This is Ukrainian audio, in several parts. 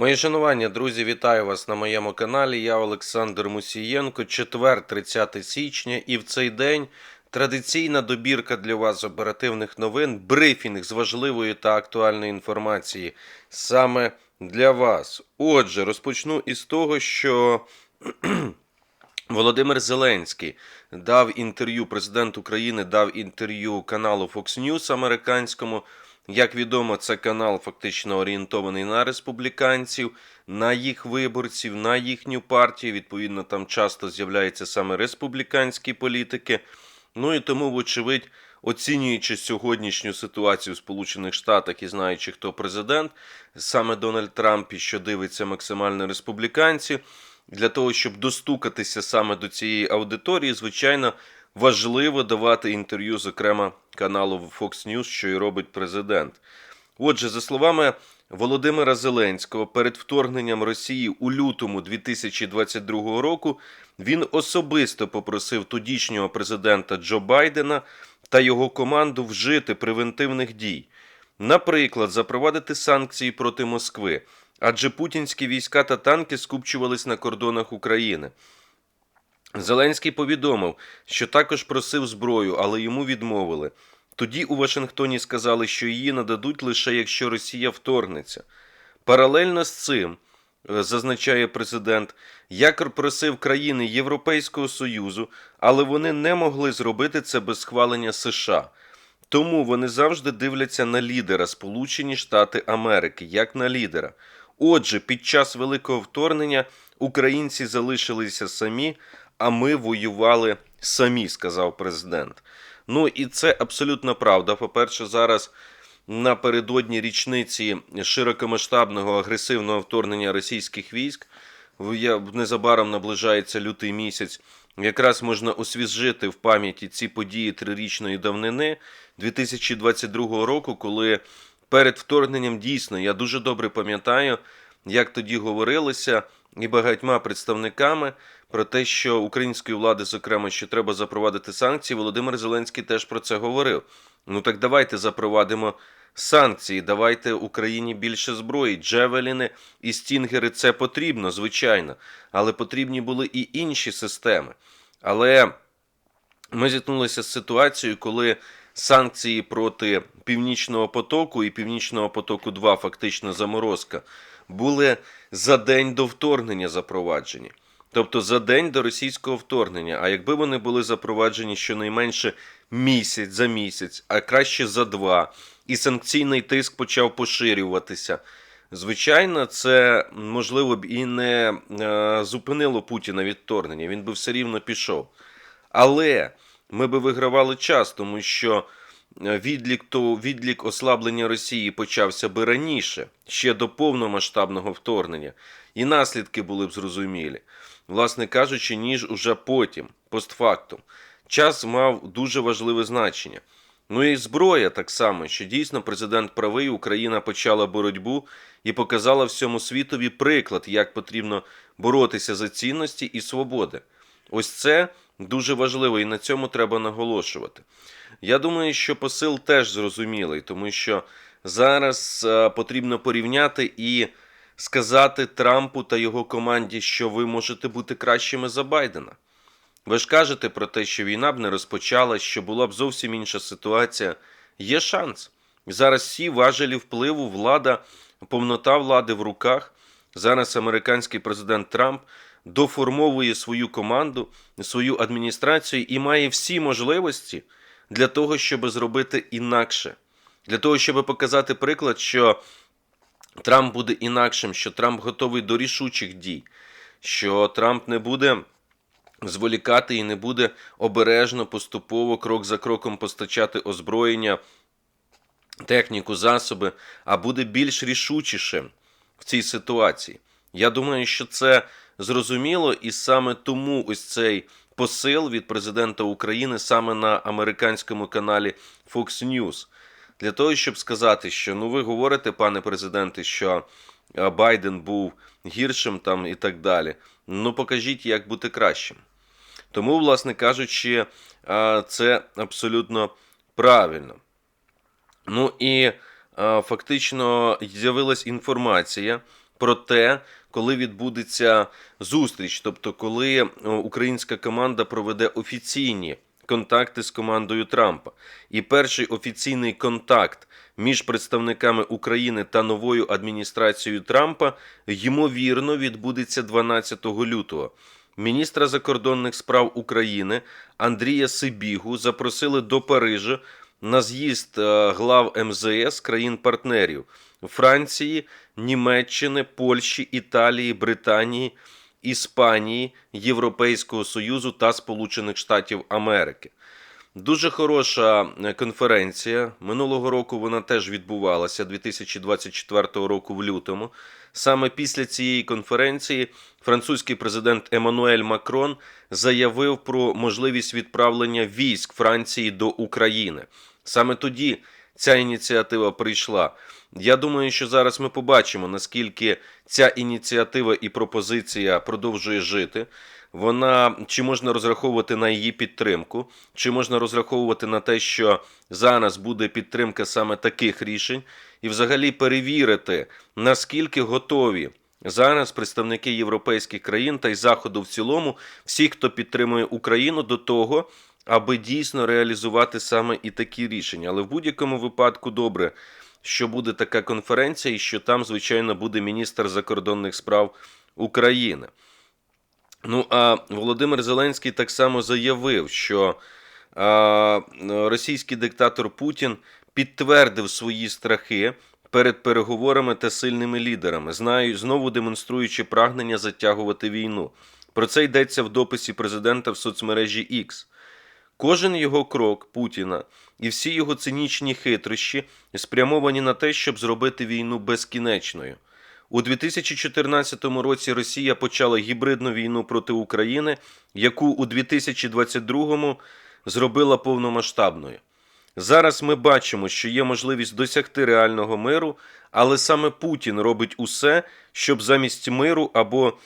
Мої шанування, друзі, вітаю вас на моєму каналі. Я Олександр Мусієнко, четвер, 30 січня, і в цей день традиційна добірка для вас оперативних новин, брифінг з важливої та актуальної інформації саме для вас. Отже, розпочну із того, що Володимир Зеленський дав інтерв'ю, президент України дав інтерв'ю каналу Fox News американському. Як відомо, це канал фактично орієнтований на республіканців, на їх виборців, на їхню партію. Відповідно, там часто з'являються саме республіканські політики. Ну і тому, вочевидь, оцінюючи сьогоднішню ситуацію в Сполучених Штатах і знаючи, хто президент, саме Дональд Трамп і що дивиться максимально республіканців, для того, щоб достукатися саме до цієї аудиторії, звичайно, важливо давати інтерв'ю, зокрема каналу Fox News, що і робить президент. Отже, за словами Володимира Зеленського, перед вторгненням Росії у лютому 2022 року він особисто попросив тодішнього президента Джо Байдена та його команду вжити превентивних дій. Наприклад, запровадити санкції проти Москви, адже путінські війська та танки скупчувались на кордонах України. Зеленський повідомив, що також просив зброю, але йому відмовили. Тоді у Вашингтоні сказали, що її нададуть лише якщо Росія вторгнеться. Паралельно з цим, е, зазначає президент, я просив країни Європейського Союзу, але вони не могли зробити це без схвалення США. Тому вони завжди дивляться на лідера Сполучені Штати Америки, як на лідера. Отже, під час великого вторгнення українці залишилися самі, а ми воювали самі, сказав президент. Ну і це абсолютно правда. По-перше, зараз напередодні річниці широкомасштабного агресивного вторгнення російських військ. Незабаром наближається лютий місяць. Якраз можна освіжити в пам'яті ці події трирічної давнини 2022 року, коли перед вторгненням дійсно я дуже добре пам'ятаю, як тоді говорилося і багатьма представниками про те, що української влади, зокрема, що треба запровадити санкції. Володимир Зеленський теж про це говорив. Ну так давайте запровадимо санкції, давайте Україні більше зброї, Джевеліни і Стінгери це потрібно, звичайно, але потрібні були і інші системи. Але ми зіткнулися з ситуацією, коли санкції проти Північного потоку і Північного потоку 2 фактично заморозка, були за день до вторгнення запроваджені. Тобто за день до російського вторгнення. А якби вони були запроваджені щонайменше місяць за місяць, а краще за два, і санкційний тиск почав поширюватися. Звичайно, це можливо б і не е, зупинило Путіна від вторгнення. Він би все рівно пішов. Але ми би вигравали час, тому що е, відлік то відлік ослаблення Росії почався би раніше, ще до повномасштабного вторгнення, і наслідки були б зрозумілі, власне кажучи, ніж уже потім, постфактум. Час мав дуже важливе значення. Ну і зброя так само, що дійсно президент правий, Україна почала боротьбу і показала всьому світові приклад, як потрібно боротися за цінності і свободи. Ось це дуже важливо, і на цьому треба наголошувати. Я думаю, що посил теж зрозумілий, тому що зараз е, потрібно порівняти і сказати Трампу та його команді, що ви можете бути кращими за Байдена. Ви ж кажете про те, що війна б не розпочалась, що була б зовсім інша ситуація. Є шанс. Зараз всі важелі впливу, влада, повнота влади в руках. Зараз американський президент Трамп доформовує свою команду, свою адміністрацію і має всі можливості для того, щоб зробити інакше, для того, щоб показати приклад, що Трамп буде інакшим, що Трамп готовий до рішучих дій, що Трамп не буде зволікати і не буде обережно, поступово, крок за кроком постачати озброєння, техніку, засоби, а буде більш рішучішим в цій ситуації. Я думаю, що це зрозуміло, і саме тому ось цей посил від президента України саме на американському каналі Fox News. Для того, щоб сказати, що ну ви говорите, пане президенте, що е, Байден був гіршим там і так далі. Ну покажіть, як бути кращим. Тому, власне кажучи, е, це абсолютно правильно. Ну і е, фактично з'явилась інформація про те, коли відбудеться зустріч, тобто коли українська команда проведе офіційні контакти з командою Трампа. І перший офіційний контакт між представниками України та новою адміністрацією Трампа ймовірно відбудеться 12 лютого. Міністра закордонних справ України Андрія Сибігу запросили до Парижа на з'їзд е, глав МЗС країн-партнерів Франції, Німеччини, Польщі, Італії, Британії, Іспанії, Європейського Союзу та Сполучених Штатів Америки. Дуже хороша е, конференція. Минулого року вона теж відбувалася 2024 року в лютому. Саме після цієї конференції французький президент Еммануель Макрон заявив про можливість відправлення військ Франції до України. Саме тоді ця ініціатива прийшла. Я думаю, що зараз ми побачимо, наскільки ця ініціатива і пропозиція продовжує жити. Вона чи можна розраховувати на її підтримку, чи можна розраховувати на те, що зараз буде підтримка саме таких рішень, і взагалі перевірити, наскільки готові зараз представники європейських країн та й заходу в цілому, всі, хто підтримує Україну, до того, аби дійсно реалізувати саме і такі рішення. Але в будь-якому випадку добре, що буде така конференція, і що там, звичайно, буде міністр закордонних справ України. Ну а Володимир Зеленський так само заявив, що а, російський диктатор Путін підтвердив свої страхи перед переговорами та сильними лідерами, знаю, знову демонструючи прагнення затягувати війну. Про це йдеться в дописі президента в соцмережі X. Кожен його крок Путіна і всі його цинічні хитрощі спрямовані на те, щоб зробити війну безкінечною. У 2014 році Росія почала гібридну війну проти України, яку у 2022 зробила повномасштабною. Зараз ми бачимо, що є можливість досягти реального миру, але саме Путін робить усе, щоб замість миру або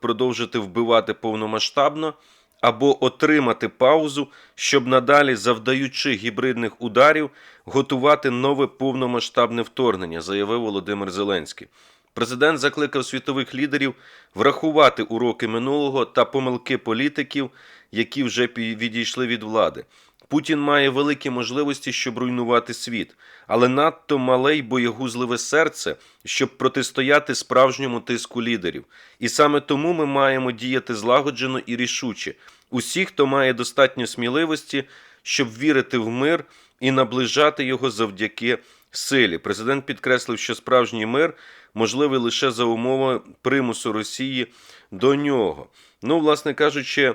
продовжувати, вбивати повномасштабно, або отримати паузу, щоб надалі, завдаючи гібридних ударів, готувати нове повномасштабне вторгнення, заявив Володимир Зеленський. Президент закликав світових лідерів врахувати уроки минулого та помилки політиків, які вже відійшли від влади. Путін має великі можливості, щоб руйнувати світ, але надто мале й боєгузливе серце, щоб протистояти справжньому тиску лідерів. І саме тому ми маємо діяти злагоджено і рішуче. Усі, хто має достатньо сміливості, щоб вірити в мир і наближати його завдяки силі. Президент підкреслив, що справжній мир можливий лише за умови примусу Росії до нього. Ну, власне кажучи.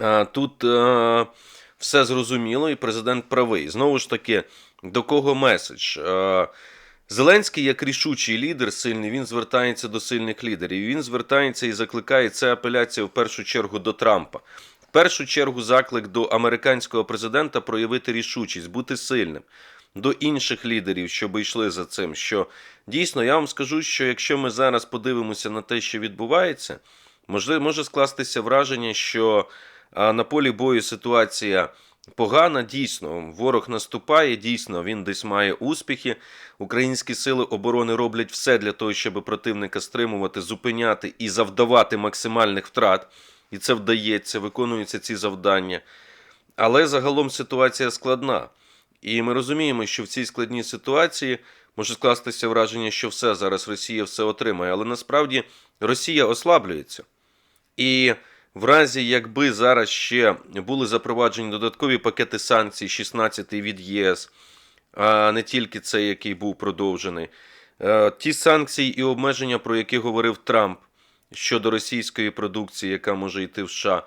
А, Тут все зрозуміло, і президент правий. Знову ж таки, до кого меседж? Зеленський, як рішучий лідер, сильний, він звертається до сильних лідерів. Він звертається і закликає це апеляція в першу чергу до Трампа. В першу чергу заклик до американського президента проявити рішучість, бути сильним. До інших лідерів, щоб йшли за цим. Що дійсно, я вам скажу, що якщо ми зараз подивимося на те, що відбувається, можливо, може скластися враження, що на полі бою ситуація погана. Дійсно, ворог наступає, дійсно, він десь має успіхи. Українські сили оборони роблять все для того, щоб противника стримувати, зупиняти і завдавати максимальних втрат. І це вдається, виконуються ці завдання. Але загалом ситуація складна. І ми розуміємо, що в цій складній ситуації може скластися враження, що все зараз Росія все отримає. Але насправді Росія ослаблюється. І в разі, якби зараз ще були запроваджені додаткові пакети санкцій, 16 від ЄС, а не тільки цей, який був продовжений, е, ті санкції і обмеження, про які говорив Трамп щодо російської продукції, яка може йти в США,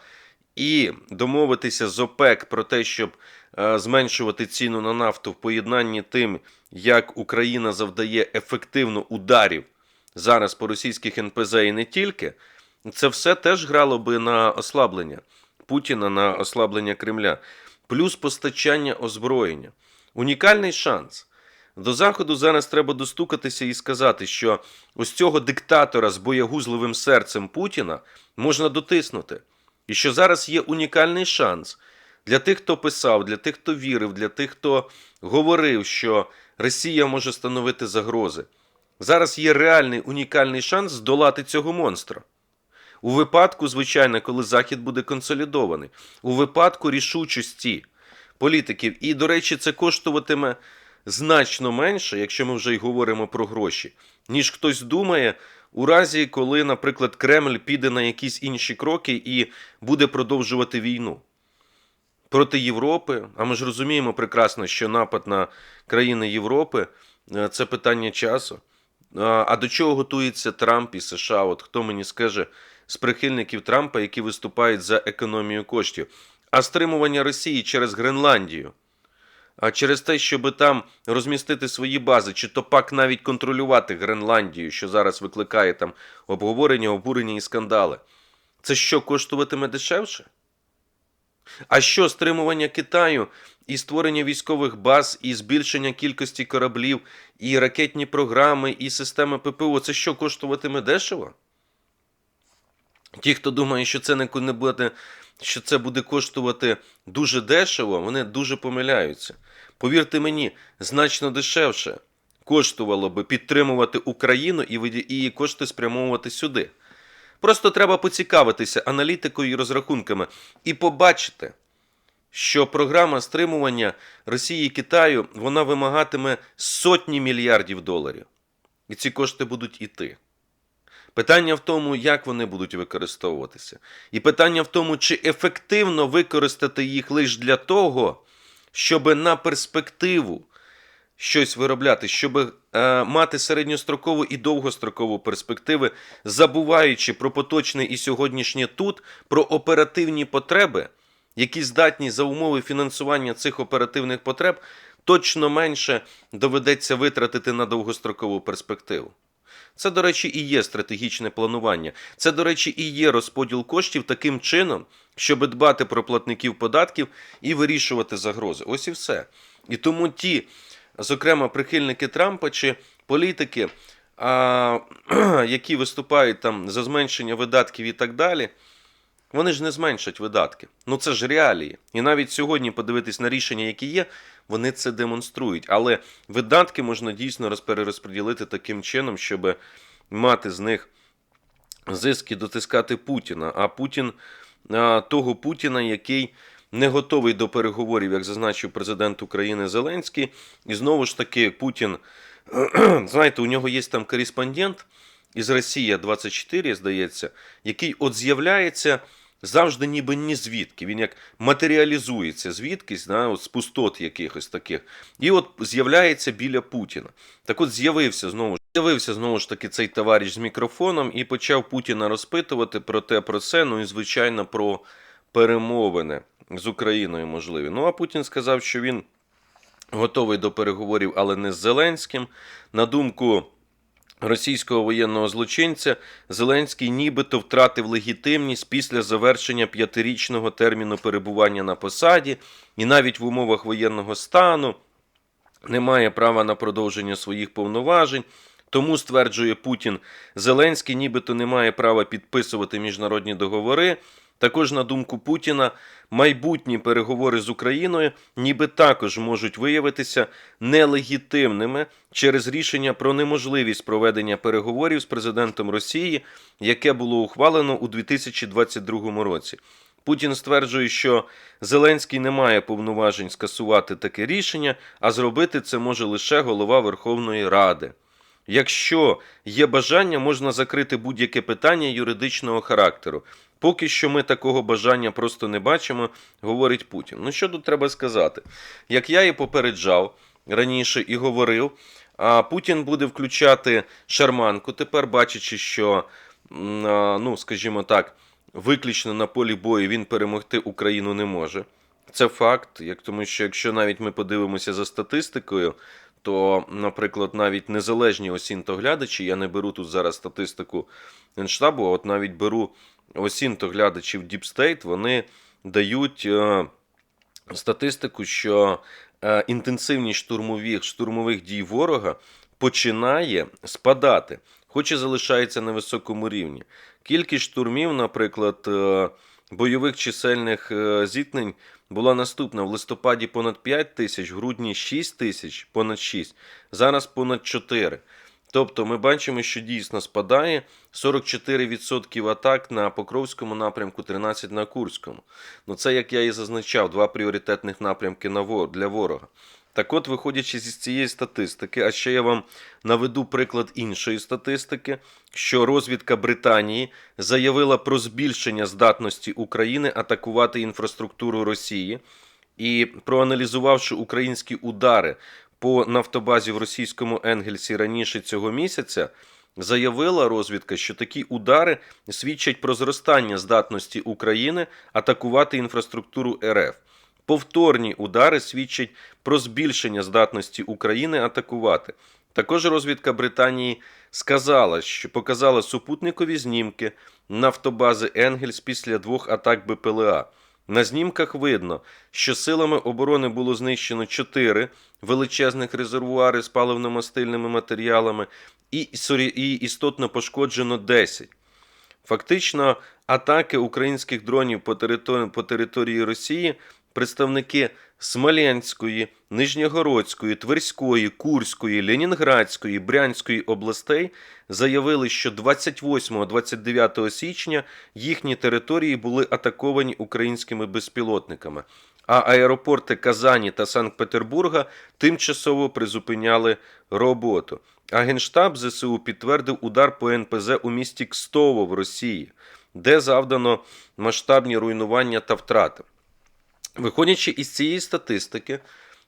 і домовитися з ОПЕК про те, щоб е, зменшувати ціну на нафту в поєднанні тим, як Україна завдає ефективно ударів зараз по російських НПЗ і не тільки, це все теж грало би на ослаблення Путіна, на ослаблення Кремля, плюс постачання озброєння. Унікальний шанс. До Заходу зараз треба достукатися і сказати, що ось цього диктатора з боягузливим серцем Путіна можна дотиснути. І що зараз є унікальний шанс для тих, хто писав, для тих, хто вірив, для тих, хто говорив, що Росія може становити загрози. Зараз є реальний унікальний шанс здолати цього монстра. У випадку, звичайно, коли Захід буде консолідований, у випадку рішучості політиків. І, до речі, це коштуватиме значно менше, якщо ми вже й говоримо про гроші, ніж хтось думає, у разі, коли, наприклад, Кремль піде на якісь інші кроки і буде продовжувати війну проти Європи. А ми ж розуміємо прекрасно, що напад на країни Європи е, це питання часу. А а до чого готується Трамп і США? От хто мені скаже з прихильників Трампа, які виступають за економію коштів, а стримування Росії через Гренландію, а через те, щоб там розмістити свої бази, чи то пак навіть контролювати Гренландію, що зараз викликає там обговорення, обурення і скандали. Це що коштуватиме дешевше? А що стримування Китаю і створення військових баз, і збільшення кількості кораблів, і ракетні програми, і системи ППО це що коштуватиме дешево? Ті, хто думає, що це не буде, що це буде коштувати дуже дешево, вони дуже помиляються. Повірте мені, значно дешевше коштувало би підтримувати Україну і і кошти спрямовувати сюди. Просто треба поцікавитися аналітикою і розрахунками і побачити, що програма стримування Росії і Китаю вона вимагатиме сотні мільярдів доларів. І ці кошти будуть іти. Питання в тому, як вони будуть використовуватися. І питання в тому, чи ефективно використати їх лише для того, щоб на перспективу щось виробляти, щоб е, мати середньострокову і довгострокову перспективи, забуваючи про поточне і сьогоднішнє тут, про оперативні потреби, які здатні за умови фінансування цих оперативних потреб, точно менше доведеться витратити на довгострокову перспективу. Це, до речі, і є стратегічне планування. Це, до речі, і є розподіл коштів таким чином, щоб дбати про платників податків і вирішувати загрози. Ось і все. І тому ті, зокрема, прихильники Трампа чи політики, а, які виступають там за зменшення видатків і так далі. Вони ж не зменшать видатки. Ну це ж реалії. І навіть сьогодні подивитись на рішення, які є, вони це демонструють. Але видатки можна дійсно розперерозподілити таким чином, щоб мати з них зиски дотискати Путіна. А Путін того Путіна, який не готовий до переговорів, як зазначив президент України Зеленський. І знову ж таки, Путін, знаєте, у нього є там кореспондент із Росії 24, здається, який от з'являється завжди ніби ні звідки. Він як матеріалізується звідкись, да, от з пустот якихось таких, і от з'являється біля Путіна. Так от з'явився знову ж. З'явився знову ж таки цей товариш з мікрофоном і почав Путіна розпитувати про те, про це, ну і звичайно про перемовини з Україною можливі. Ну а Путін сказав, що він готовий до переговорів, але не з Зеленським. На думку російського воєнного злочинця, Зеленський нібито втратив легітимність після завершення п'ятирічного терміну перебування на посаді, і навіть в умовах воєнного стану не має права на продовження своїх повноважень. Тому стверджує Путін, Зеленський нібито не має права підписувати міжнародні договори. Також, на думку Путіна, майбутні переговори з Україною ніби також можуть виявитися нелегітимними через рішення про неможливість проведення переговорів з президентом Росії, яке було ухвалено у 2022 році. Путін стверджує, що Зеленський не має повноважень скасувати таке рішення, а зробити це може лише голова Верховної Ради. Якщо є бажання, можна закрити будь-яке питання юридичного характеру. Поки що ми такого бажання просто не бачимо, говорить Путін. Ну що тут треба сказати? Як я і попереджав раніше і говорив, а Путін буде включати шарманку, тепер бачачи, що, ну, скажімо так, виключно на полі бою він перемогти Україну не може. Це факт, як тому що якщо навіть ми подивимося за статистикою, то, наприклад, навіть незалежні осінтоглядачі, я не беру тут зараз статистику Генштабу, а от навіть беру осінтоглядачів Deep State, вони дають е, статистику, що е, інтенсивність штурмових, штурмових дій ворога починає спадати, хоч і залишається на високому рівні. Кількість штурмів, наприклад, е, бойових чисельних е, зіткнень була наступна: в листопаді понад 5 тисяч, в грудні 6 тисяч, понад 6, зараз понад 4. Тобто ми бачимо, що дійсно спадає 44% атак на Покровському напрямку, 13% на Курському. Ну це, як я і зазначав, два пріоритетних напрямки для ворога. Так от, виходячи зі цієї статистики, а ще я вам наведу приклад іншої статистики, що розвідка Британії заявила про збільшення здатності України атакувати інфраструктуру Росії. І проаналізувавши українські удари по нафтобазі в російському Енгельсі раніше цього місяця, заявила розвідка, що такі удари свідчать про зростання здатності України атакувати інфраструктуру РФ. Повторні удари свідчать про збільшення здатності України атакувати. Також розвідка Британії сказала, що показала супутникові знімки нафтобази Енгельс після двох атак БПЛА. На знімках видно, що силами оборони було знищено чотири величезних резервуари з паливно-мастильними матеріалами і, істотно пошкоджено 10. Фактично, атаки українських дронів по території Росії представники Смоленської, Нижньогородської, Тверської, Курської, Ленінградської, Брянської областей заявили, що 28-29 січня їхні території були атаковані українськими безпілотниками, а аеропорти Казані та Санкт-Петербурга тимчасово призупиняли роботу. А Генштаб ЗСУ підтвердив удар по НПЗ у місті Кстово в Росії, де завдано масштабні руйнування та втрати. Виходячи із цієї статистики,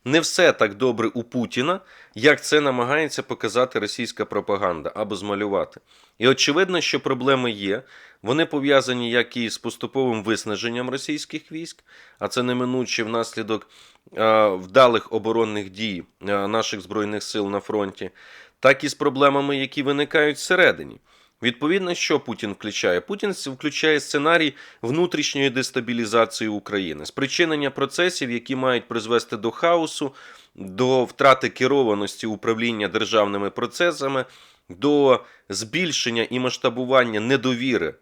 не все так добре у Путіна, як це намагається показати російська пропаганда або змалювати. І очевидно, що проблеми є. Вони пов'язані як і з поступовим виснаженням російських військ, а це неминуче внаслідок е, вдалих оборонних дій е, наших збройних сил на фронті, так і з проблемами, які виникають всередині. Відповідно, що Путін включає? Путін включає сценарій внутрішньої дестабілізації України, спричинення процесів, які мають призвести до хаосу, до втрати керованості управління державними процесами, до збільшення і масштабування недовіри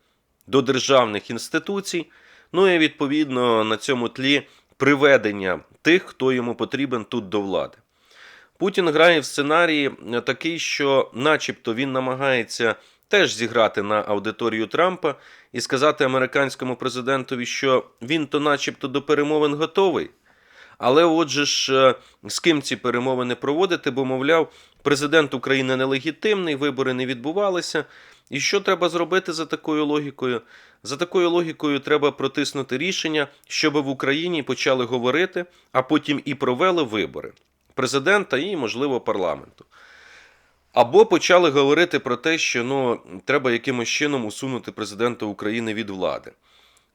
до державних інституцій. Ну і відповідно на цьому тлі приведення тих, хто йому потрібен тут до влади. Путін грає в сценарії такий, що, начебто, він намагається теж зіграти на аудиторію Трампа і сказати американському президентові, що він то, начебто, до перемовин готовий. Але отже ж, е, з ким ці перемовини проводити, бо, мовляв, президент України нелегітимний, вибори не відбувалися. І що треба зробити за такою логікою? За такою логікою треба протиснути рішення, щоб в Україні почали говорити, а потім і провели вибори президента і, можливо, парламенту. Або почали говорити про те, що ну, треба якимось чином усунути президента України від влади.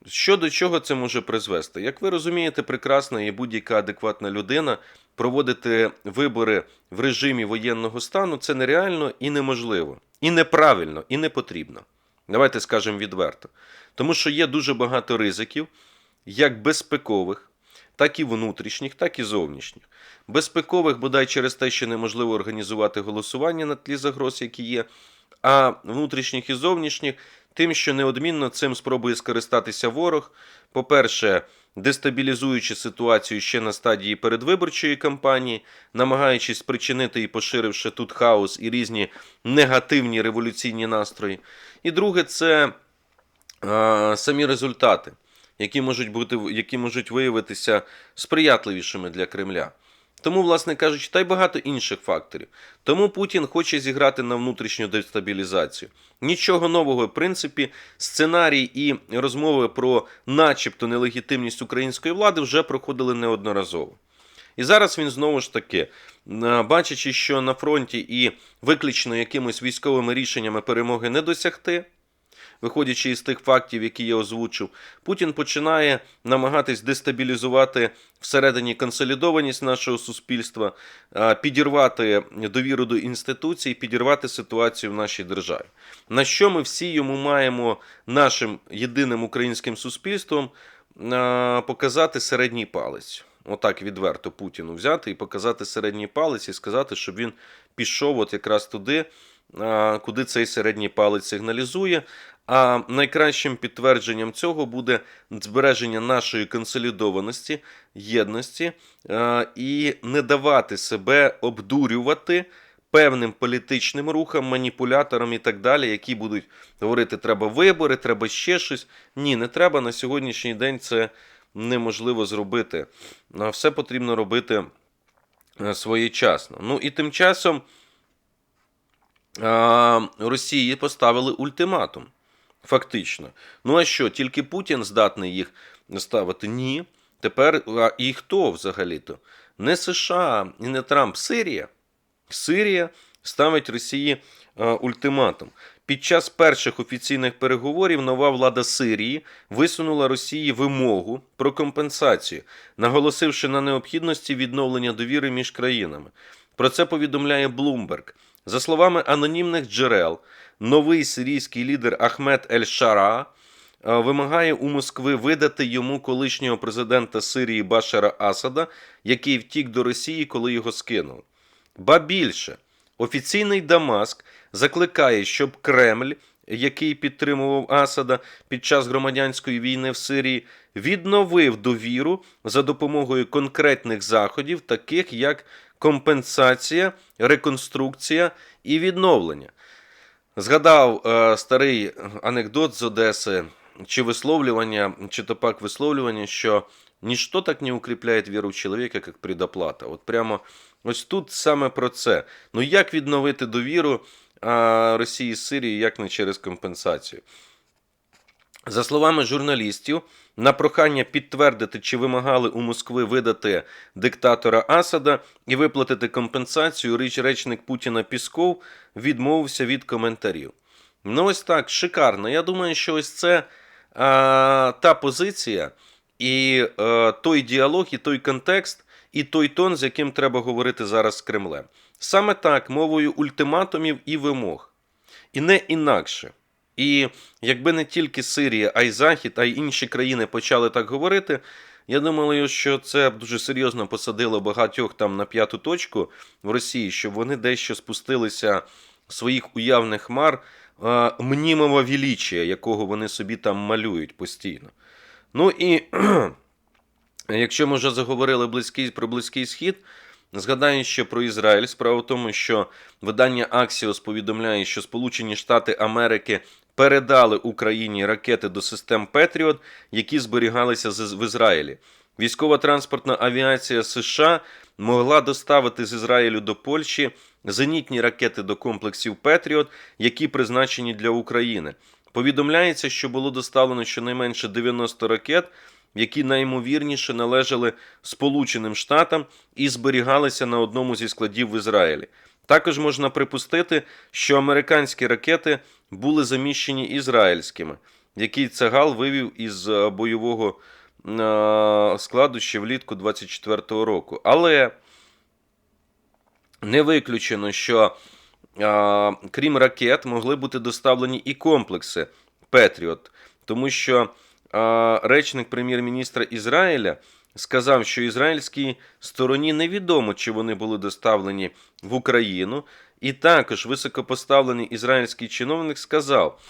Що до чого це може призвести? Як ви розумієте, прекрасно і будь-яка адекватна людина проводити вибори в режимі воєнного стану це нереально і неможливо, і неправильно, і не потрібно. Давайте скажемо відверто. Тому що є дуже багато ризиків, як безпекових, так і внутрішніх, так і зовнішніх. Безпекових, бодай через те, що неможливо організувати голосування на тлі загроз, які є, а внутрішніх і зовнішніх, тим, що неодмінно цим спробує скористатися ворог. По-перше, дестабілізуючи ситуацію ще на стадії передвиборчої кампанії, намагаючись спричинити і поширивши тут хаос і різні негативні революційні настрої. І друге, це а, самі результати які можуть бути які можуть виявитися сприятливішими для Кремля. Тому, власне кажучи, та й багато інших факторів. Тому Путін хоче зіграти на внутрішню дестабілізацію. Нічого нового, в принципі, сценарій і розмови про, начебто, нелегітимність української влади вже проходили неодноразово. І зараз він знову ж таки, бачачи, що на фронті і виключно якимось військовими рішеннями перемоги не досягти виходячи із тих фактів, які я озвучив, Путін починає намагатись дестабілізувати всередині консолідованість нашого суспільства, підірвати довіру до інституцій, підірвати ситуацію в нашій державі. На що ми всі йому маємо нашим єдиним українським суспільством показати середній палець. Отак відверто Путіну взяти і показати середній палець і сказати, щоб він пішов от якраз туди, куди цей середній палець сигналізує. А найкращим підтвердженням цього буде збереження нашої консолідованості, єдності і не давати себе обдурювати певним політичним рухам, маніпуляторам і так далі, які будуть говорити, треба вибори, треба ще щось. Ні, не треба на сьогоднішній день це неможливо зробити. Все потрібно робити е, своєчасно. Ну і тим часом Росії поставили ультиматум. Фактично. Ну а що, тільки Путін здатний їх ставити? Ні. Тепер а і хто взагалі-то? Не США і не Трамп, Сирія. Сирія ставить Росії а, ультиматум. Під час перших офіційних переговорів нова влада Сирії висунула Росії вимогу про компенсацію, наголосивши на необхідності відновлення довіри між країнами. Про це повідомляє Bloomberg. За словами анонімних джерел, новий сирійський лідер Ахмед Ель-Шара е, вимагає у Москви видати йому колишнього президента Сирії Башара Асада, який втік до Росії, коли його скинули. Ба більше, офіційний Дамаск закликає, щоб Кремль, який підтримував Асада під час громадянської війни в Сирії, відновив довіру за допомогою конкретних заходів, таких як компенсація, реконструкція і відновлення. Згадав е, старий анекдот з Одеси, чи висловлювання, чи то пак висловлювання, що ніщо так не укріпляє віру в чоловіка, як предоплата. От прямо ось тут саме про це. Ну як відновити довіру е, Росії з Сирії, як не через компенсацію? За словами журналістів, на прохання підтвердити, чи вимагали у Москви видати диктатора Асада і виплатити компенсацію, річ речник Путіна Пісков відмовився від коментарів. Ну, ось так, шикарно. Я думаю, що ось це а, та позиція, і а, той діалог, і той контекст, і той тон, з яким треба говорити зараз з Кремлем. Саме так, мовою ультиматумів і вимог. І не інакше. І якби не тільки Сирія, а й Захід, а й інші країни почали так говорити, я думаю, що це б дуже серйозно посадило багатьох там на п'яту точку в Росії, щоб вони дещо спустилися своїх уявних хмар мнімого величія, якого вони собі там малюють постійно. Ну і якщо ми вже заговорили близький, про Близький Схід, Згадаю ще про Ізраїль. Справа в тому, що видання Axios повідомляє, що Сполучені Штати Америки передали Україні ракети до систем Петріот, які зберігалися в Ізраїлі. Військова транспортна авіація США могла доставити з Ізраїлю до Польщі зенітні ракети до комплексів Петріот, які призначені для України. Повідомляється, що було доставлено щонайменше 90 ракет, які найімовірніше належали Сполученим Штатам і зберігалися на одному зі складів в Ізраїлі. Також можна припустити, що американські ракети були заміщені ізраїльськими, який Цагал вивів із е, бойового е, складу ще влітку 24-го року. Але не виключено, що крім ракет могли бути доставлені і комплекси Петріот, тому що речник прем'єр-міністра Ізраїля сказав, що ізраїльській стороні невідомо, чи вони були доставлені в Україну, і також високопоставлений ізраїльський чиновник сказав,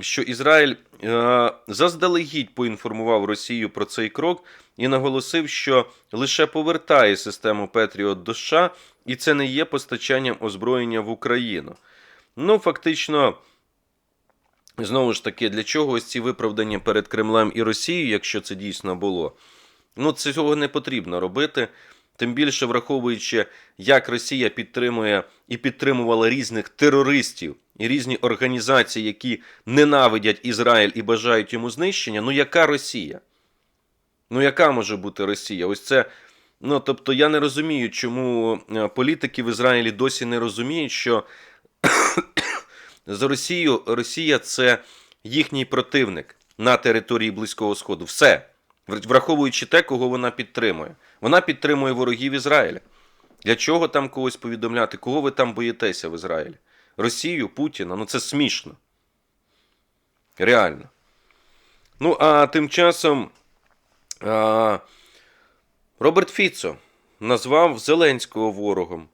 що Ізраїль е, заздалегідь поінформував Росію про цей крок і наголосив, що лише повертає систему Петріот до США, і це не є постачанням озброєння в Україну. Ну, фактично, знову ж таки, для чого ось ці виправдання перед Кремлем і Росією, якщо це дійсно було? Ну, цього не потрібно робити. Тим більше враховуючи, як Росія підтримує і підтримувала різних терористів і різні організації, які ненавидять Ізраїль і бажають йому знищення. Ну, яка Росія? Ну, яка може бути Росія? Ось це. Ну, тобто, я не розумію, чому е, політики в Ізраїлі досі не розуміють, що за Росію Росія це їхній противник на території Близького Сходу. Все. Враховуючи те, кого вона підтримує. Вона підтримує ворогів Ізраїля. Для чого там когось повідомляти? Кого ви там боїтеся в Ізраїлі? Росію, Путіна? Ну це смішно. Реально. Ну, а тим часом а, Роберт Фіцо назвав Зеленського ворогом.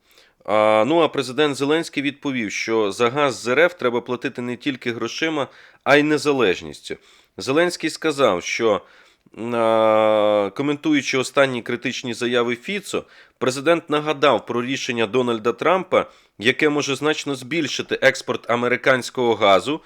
А, ну а президент Зеленський відповів, що за газ з РФ треба платити не тільки грошима, а й незалежністю. Зеленський сказав, що коментуючи останні критичні заяви Фіцо, президент нагадав про рішення Дональда Трампа, яке може значно збільшити експорт американського газу.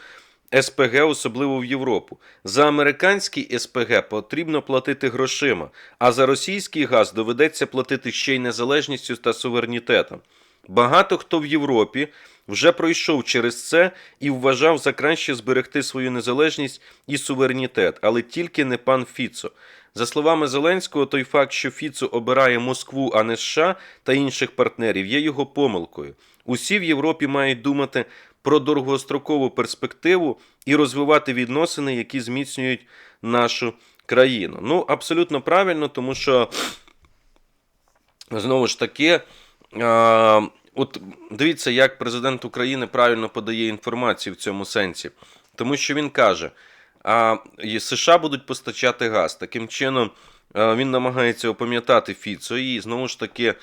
СПГ, особливо в Європу. За американський СПГ потрібно платити грошима, а за російський газ доведеться платити ще й незалежністю та суверенітетом. Багато хто в Європі вже пройшов через це і вважав за краще зберегти свою незалежність і суверенітет, але тільки не пан Фіцо. За словами Зеленського, той факт, що Фіцо обирає Москву, а не США та інших партнерів, є його помилкою. Усі в Європі мають думати про довгострокову перспективу і розвивати відносини, які зміцнюють нашу країну. Ну, абсолютно правильно, тому що знову ж таки. От дивіться, як президент України правильно подає інформацію в цьому сенсі, тому що він каже: а США будуть постачати газ. Таким чином він намагається опам'ятати Фіцо і знову ж таки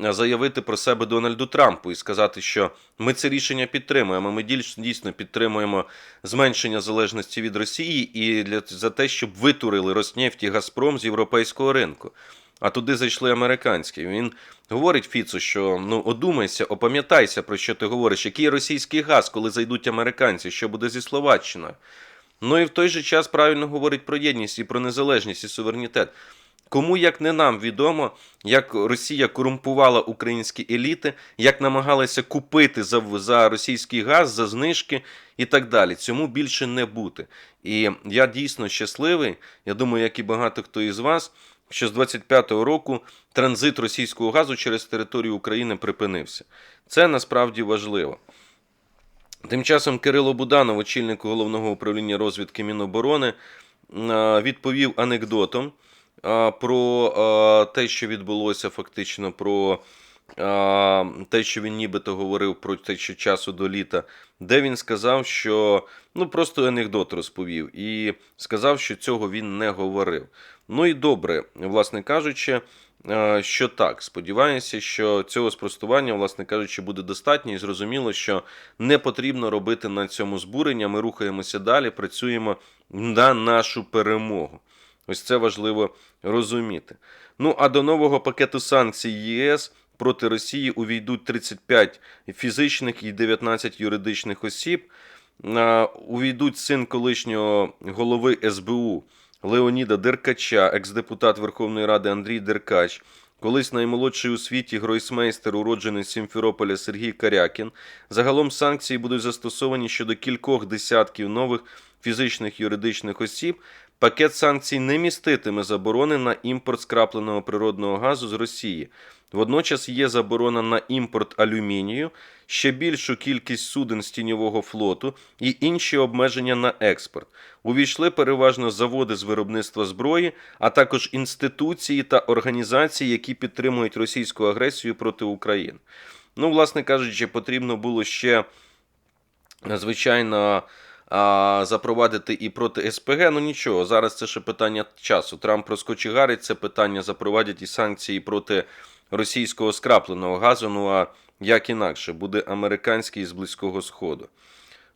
заявити про себе Дональду Трампу і сказати, що ми це рішення підтримуємо. Ми дійсно підтримуємо зменшення залежності від Росії і для за те, щоб витурили Роснефть і Газпром з європейського ринку. А туди зайшли американські. Він говорить Фіцу, що ну одумайся, опам'ятайся про що ти говориш, який російський газ, коли зайдуть американці, що буде зі Словаччиною. Ну і в той же час правильно говорить про єдність і про незалежність і суверенітет. Кому як не нам відомо, як Росія корумпувала українські еліти, як намагалася купити за, за російський газ, за знижки і так далі. Цьому більше не бути. І я дійсно щасливий. Я думаю, як і багато хто із вас, що з 25-го року транзит російського газу через територію України припинився. Це насправді важливо. Тим часом Кирило Буданов, очільник головного управління розвідки Міноборони, відповів анекдотом про те, що відбулося фактично, про те, що він нібито говорив про те, що часу до літа, де він сказав, що ну просто анекдот розповів, і сказав, що цього він не говорив. Ну і добре, власне кажучи, що так. Сподіваюся, що цього спростування, власне кажучи, буде достатньо, і зрозуміло, що не потрібно робити на цьому збурення. Ми рухаємося далі, працюємо на нашу перемогу. Ось це важливо розуміти. Ну а до нового пакету санкцій ЄС проти Росії увійдуть 35 фізичних і 19 юридичних осіб. Увійдуть син колишнього голови СБУ Леоніда Деркача, екс-депутат Верховної Ради Андрій Деркач, колись наймолодший у світі гройсмейстер, уроджений з Сімферополя Сергій Карякін. Загалом санкції будуть застосовані щодо кількох десятків нових фізичних юридичних осіб. Пакет санкцій не міститиме заборони на імпорт скрапленого природного газу з Росії. Водночас є заборона на імпорт алюмінію, ще більшу кількість суден з тіньового флоту і інші обмеження на експорт. Увійшли переважно заводи з виробництва зброї, а також інституції та організації, які підтримують російську агресію проти України. Ну, власне кажучи, потрібно було ще, звичайно, запровадити і проти СПГ. Ну нічого, зараз це ще питання часу. Трамп розкочегарить це питання, запровадять і санкції проти російського скрапленого газу. Ну а як інакше, буде американський з Близького Сходу.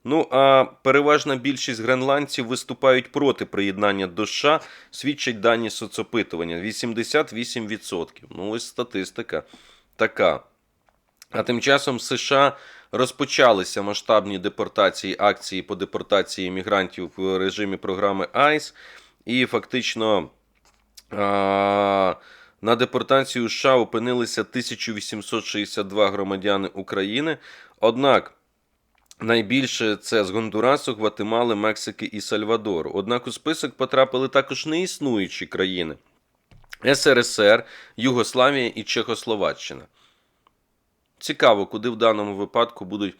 Ну а переважна більшість гренландців виступають проти приєднання до США, свідчать дані соцопитування 88%. Ну, ось статистика така. А тим часом США розпочалися масштабні депортації акції по депортації мігрантів в режимі програми ICE, і фактично а, на депортацію США опинилися 1862 громадяни України. Однак найбільше це з Гондурасу, Гватемали, Мексики і Сальвадору. Однак у список потрапили також неіснуючі країни СРСР, Югославія і Чехословаччина. Цікаво, куди в даному випадку будуть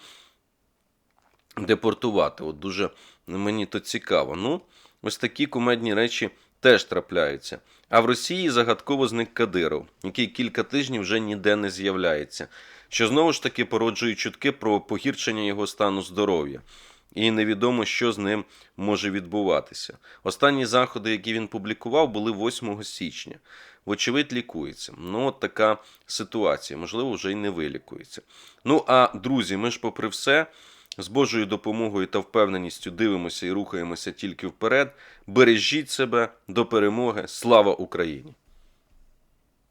депортувати. От дуже мені то цікаво. Ну, ось такі кумедні речі теж трапляються. А в Росії загадково зник Кадиров, який кілька тижнів вже ніде не з'являється, що знову ж таки породжує чутки про погіршення його стану здоров'я. І невідомо, що з ним може відбуватися. Останні заходи, які він публікував, були 8 січня. Вочевидь, лікується. Ну, от така ситуація. Можливо, вже й не вилікується. Ну, а друзі, ми ж, попри все, З Божою допомогою та впевненістю дивимося і рухаємося тільки вперед. Бережіть себе до перемоги. Слава Україні!